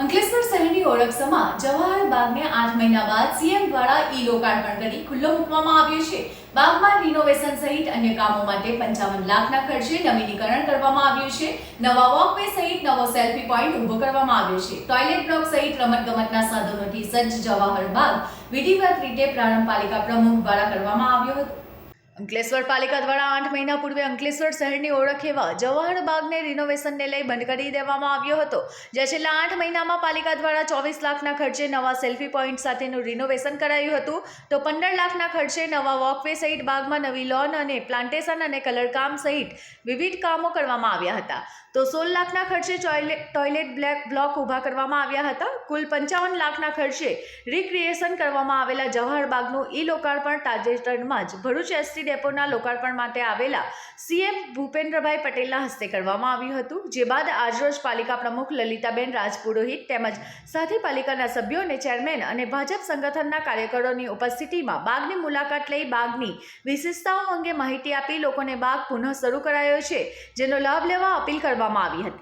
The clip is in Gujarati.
અંકલેશ્વર શહેરની ઓળખ સમા જવાહર બાગને આઠ મહિના બાદ સીએમ દ્વારા ઈ લોકાર્પણ કરી ખુલ્લો મૂકવામાં આવ્યો છે. બાગમાં રિનોવેશન સહિત અન્ય કામો માટે પંચાવન લાખના ખર્ચે નવીનીકરણ કરવામાં આવ્યું છે. નવા વોકવે સહિત નવો સેલ્ફી પોઈન્ટ ઊભો કરવામાં આવ્યો છે. ટોયલેટ બ્લોક સહિત રમતગમતના સાધનોથી સજ્જ જવાહર બાગ વિધિવત રીતે પ્રારંભ પાલિકા પ્રમુખ દ્વારા કરવામાં આવ્યો હતો. અંકલેશ્વર પાલિકા દ્વારા આઠ મહિના પૂર્વે અંકલેશ્વર શહેરની ઓળખ એવા જવાહર બાગને રિનોવેશનને લઈ બંધ કરી દેવામાં આવ્યો હતો. જે છેલ્લા આઠ મહિનામાં પાલિકા દ્વારા ચોવીસ લાખના ખર્ચે નવા સેલ્ફી પોઈન્ટ સાથેનું રિનોવેશન કરાયું હતું. તો પંદર લાખના ખર્ચે નવા વોકવે સહિત બાગમાં નવી લોન અને પ્લાન્ટેશન અને કલરકામ સહિત વિવિધ કામો કરવામાં આવ્યા હતા. તો સોળ લાખના ખર્ચે ટોયલેટ બ્લેક બ્લોક ઊભા કરવામાં આવ્યા હતા. કુલ પંચાવન લાખના ખર્ચે રિક્રિએશન કરવામાં આવેલા જવાહર બાગનું ઈ લોકાર્પણ તાજેતરમાં જ ભરૂચ એસટી ડેપોના લોકાર્પણ માટે આવેલા સીએમ ભૂપેન્દ્રભાઈ પટેલના હસ્તે કરવામાં આવ્યું હતું, જે બાદ આજરોજ પાલિકા પ્રમુખ લલિતાબેન રાજપુરોહિત તેમજ સાથી પાલિકાના સભ્યો અને ચેરમેન અને ભાજપ સંગઠનના કાર્યકરોની ઉપસ્થિતિમાં બાગની મુલાકાત લઈ બાગની વિશેષતાઓ અંગે માહિતી આપી લોકોને બાગ પુનઃ શરૂ કરાયો છે, જેનો લાભ લેવા અપીલ કરવામાં આવી હતી.